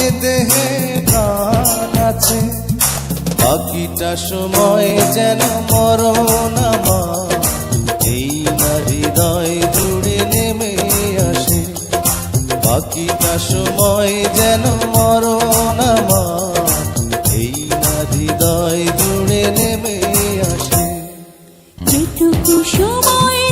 যে দেহে প্রাণ আছে। বাকিটা সময় যেন মরণ আমার। এই না হৃদয় জুড়ে নেমে আসে। বাকিটা সময় যেন মরণ আমার। এই না হৃদয় জুড়ে নেমে আসে। যেটুকু সময়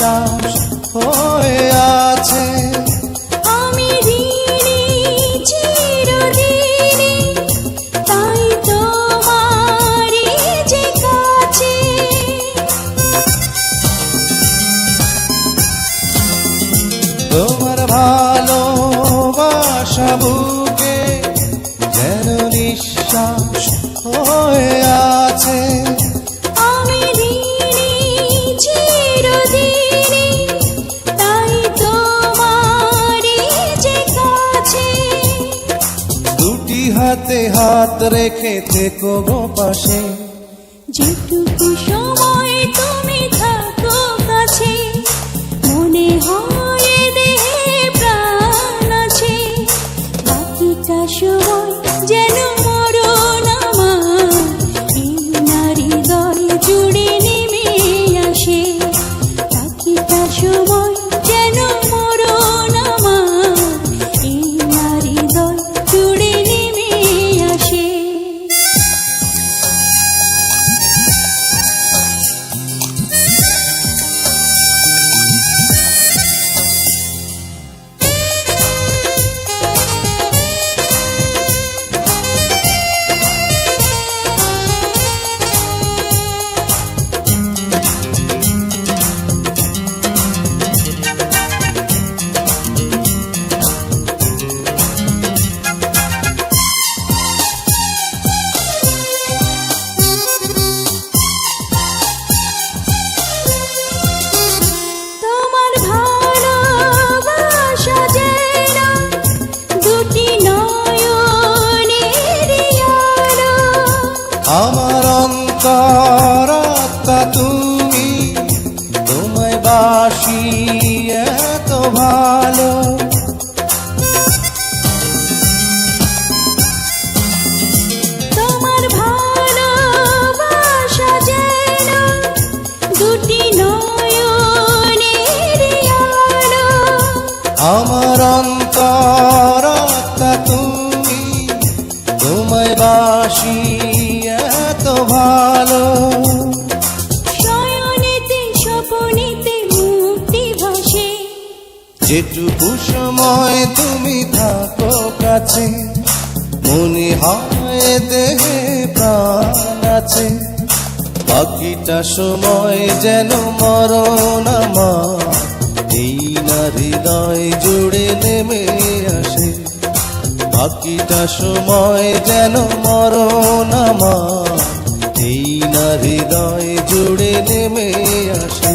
নিঃশ্বাস হয়ে আছে আমি ঋণী চিরদিনে, তাই তোমারই যে কাছে। তোমার ভালোবাসা বুকে যেন নিঃশ্বাস হয়ে আছে হাতে রেখে থেকো গো পাশে। যেটুকু এত ভালো। তোমার ভালোবাসা যেন দুটি নয়নের আলো। আমার অন্তরাত্মা তুমি তোমায় বাসি এত ভালো। যেটুকু সময় তুমি থাকো কাছে, মনে হয় দেহে প্রাণ আছে। বাকিটা সময় যেন মরণ আমার, এই না হৃদয় জুড়ে নেমে আসে। বাকিটা সময় যেন মরণ আমার, এই না হৃদয় জুড়ে নেমে আসে।